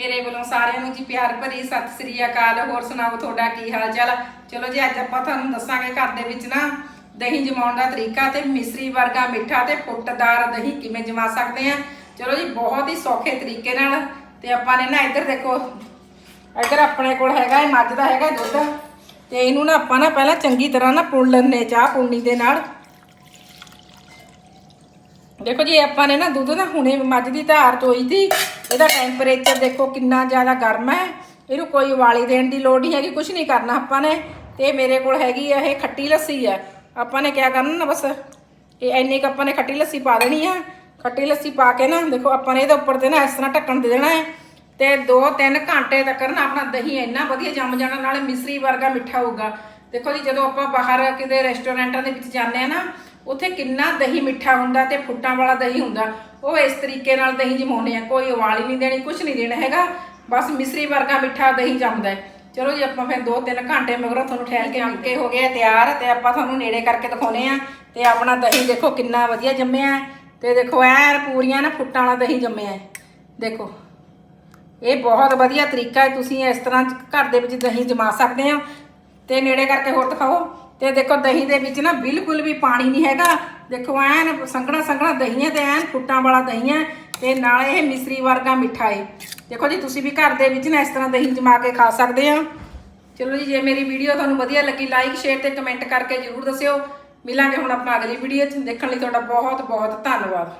ਮੇਰੇ ਵੱਲੋਂ ਸਾਰਿਆਂ ਨੂੰ ਜੀ ਪਿਆਰ ਭਰੀ ਸਤਿ ਸ੍ਰੀ ਅਕਾਲ। ਹੋਰ ਸੁਣਾਓ ਤੁਹਾਡਾ ਕੀ ਹਾਲ ਚਾਲ ਚਲੋ ਜੀ, ਅੱਜ ਆਪਾਂ ਤੁਹਾਨੂੰ ਦੱਸਾਂਗੇ ਘਰ ਦੇ ਵਿੱਚ ਨਾ ਦਹੀਂ ਜਮਾਉਣ ਦਾ ਤਰੀਕਾ ਤੇ ਮਿਸਰੀ ਵਰਗਾ ਮਿੱਠਾ ਤੇ ਫੁੱਟਦਾਰ ਦਹੀਂ ਕਿਵੇਂ ਜਮਾ ਸਕਦੇ ਆ। ਚਲੋ ਜੀ, ਬਹੁਤ ਹੀ ਸੌਖੇ ਤਰੀਕੇ ਨਾਲ ਤੇ ਆਪਾਂ ਨੇ ਨਾ ਇੱਧਰ ਦੇਖੋ, ਇੱਧਰ ਆਪਣੇ ਕੋਲ ਹੈਗਾ ਇਹ, ਮੱਝ ਦਾ ਹੈਗਾ ਦੁੱਧ ਤੇ ਇਹਨੂੰ ਨਾ ਆਪਾਂ ਨਾ ਪਹਿਲਾਂ ਚੰਗੀ ਤਰ੍ਹਾਂ ਨਾ ਪੁਣ ਲੈਣੇ ਚਾਹ ਪੁਣਨੀ ਦੇ ਨਾਲ। ਦੇਖੋ ਜੀ, ਆਪਾਂ ਨੇ ਨਾ ਦੁੱਧ ਨਾ ਹੁਣੇ ਮੱਝ ਦੀ ਧਾਰ ਚੋਈ ਸੀ। ਇਹਦਾ ਟੈਂਪਰੇਚਰ ਦੇਖੋ ਕਿੰਨਾ ਜ਼ਿਆਦਾ ਗਰਮ ਹੈ। ਇਹਨੂੰ ਕੋਈ ਉਬਾਲੀ ਦੇਣ ਦੀ ਲੋੜ ਨਹੀਂ ਹੈਗੀ ਕੁਝ ਨਹੀਂ ਕਰਨਾ ਆਪਾਂ ਨੇ। ਤੇ ਮੇਰੇ ਕੋਲ ਹੈਗੀ ਆ ਇਹ ਖੱਟੀ ਲੱਸੀ ਆ। ਆਪਾਂ ਨੇ ਕਿਆ ਕਰਨਾ ਨਾ ਬਸ? ਇਹ ਇੰਨੀ ਕੁ ਆਪਾਂ ਨੇ ਖੱਟੀ ਲੱਸੀ ਪਾ ਦੇਣੀ ਆ। ਖੱਟੀ ਲੱਸੀ ਪਾ ਕੇ ਨਾ, ਦੇਖੋ ਆਪਾਂ ਨੇ ਇਹਦੇ ਉੱਪਰ ਤੇ ਨਾ ਇਸ ਤਰ੍ਹਾਂ ਢੱਕਣ ਦੇ ਦੇਣਾ ਹੈ। ਤੇ 2-3 ਘੰਟੇ ਤੱਕ ਨਾ ਆਪਣਾ ਦਹੀਂ ਇੰਨਾ ਵਧੀਆ ਜੰਮ ਜਾਣਾ, ਨਾਲੇ ਮਿਸਰੀ ਵਰਗਾ ਮਿੱਠਾ ਹੋਊਗਾ। ਦੇਖੋ ਜੀ, ਜਦੋਂ ਆਪਾਂ ਬਾਹਰ ਕਿਤੇ ਰੈਸਟੋਰੈਂਟਾਂ ਦੇ ਵਿੱਚ ਜਾਂਦੇ ਆ ਨਾ ਉੱਥੇ ਕਿੰਨਾ ਦਹੀਂ ਮਿੱਠਾ ਹੁੰਦਾ ਤੇ ਫੁੱਟਾਂ ਵਾਲਾ ਦਹੀਂ ਹੁੰਦਾ। ਉਹ ਇਸ ਤਰੀਕੇ ਨਾਲ ਦਹੀਂ ਜਮਾਉਂਦੇ ਆ। ਕੋਈ ਉਬਾਲੀ ਨਹੀਂ ਦੇਣੀ ਕੁਝ ਨਹੀਂ ਦੇਣਾ ਹੈਗਾ। ਬਸ ਮਿਸਰੀ ਵਰਗਾ ਮਿੱਠਾ ਦਹੀਂ ਜੰਮਦਾ ਹੈ। ਚਲੋ ਜੀ, ਆਪਾਂ ਫਿਰ 2-3 ਘੰਟੇ ਮਗਰੋਂ ਤੁਹਾਨੂੰ ਠਹਿਰ ਕੇ ਅੰਕੇ ਹੋ ਗਏ ਆ, ਤਿਆਰ ਤੇ ਆਪਾਂ ਤੁਹਾਨੂੰ ਨੇੜੇ ਕਰਕੇ ਦਿਖਾਉਨੇ ਆ। ਤੇ ਆਪਣਾ ਦਹੀਂ ਦੇਖੋ ਕਿੰਨਾ ਵਧੀਆ ਜੰਮਿਆ ਹੈ। ਤੇ ਦੇਖੋ, ਐਨ ਪੂਰੀਆਂ ਨਾ ਫੁੱਟਾਂ ਵਾਲਾ ਦਹੀਂ ਜੰਮਿਆ ਹੈ। ਦੇਖੋ, ਇਹ ਬਹੁਤ ਵਧੀਆ ਤਰੀਕਾ ਹੈ। ਤੁਸੀਂ ਇਸ ਤਰ੍ਹਾਂ ਘਰ ਦੇ ਵਿੱਚ ਦਹੀਂ ਜਮਾ ਸਕਦੇ ਹੋ। ਤੇ ਨੇੜੇ ਕਰਕੇ ਹੋਰ ਦਿਖਾਓ। ਤੇ ਦੇਖੋ ਦਹੀਂ ਦੇ ਵਿੱਚ ਨਾ ਬਿਲਕੁਲ ਵੀ ਪਾਣੀ ਨਹੀਂ ਹੈਗਾ। ਦੇਖੋ ਐਨ ਸੰਘਣਾ ਸੰਘਣਾ ਦਹੀਂ ਹੈ ਤੇ ਐਨ ਫੁੱਟਾਂ ਵਾਲਾ ਦਹੀਂ ਹੈ ਤੇ ਨਾਲੇ ਇਹ ਮਿਸਰੀ ਵਰਗਾ ਮਿੱਠਾ ਹੈ ਦੇਖੋ ਜੀ, ਤੁਸੀਂ ਵੀ ਘਰ ਦੇ ਵਿੱਚ ਨਾ ਇਸ ਤਰ੍ਹਾਂ ਦਹੀਂ ਜਮਾ ਕੇ ਖਾ ਸਕਦੇ ਹੋ ਚਲੋ ਜੀ, ਜੇ ਮੇਰੀ ਵੀਡੀਓ ਤੁਹਾਨੂੰ ਵਧੀਆ ਲੱਗੀ ਲਾਈਕ ਸ਼ੇਅਰ ਤੇ ਕਮੈਂਟ ਕਰਕੇ ਜਰੂਰ ਦੱਸਿਓ। ਮਿਲਾਂਗੇ ਹੁਣ ਆਪਾਂ ਅਗਲੀ ਵੀਡੀਓ 'ਚ। ਦੇਖਣ ਲਈ ਤੁਹਾਡਾ ਬਹੁਤ ਬਹੁਤ ਧੰਨਵਾਦ।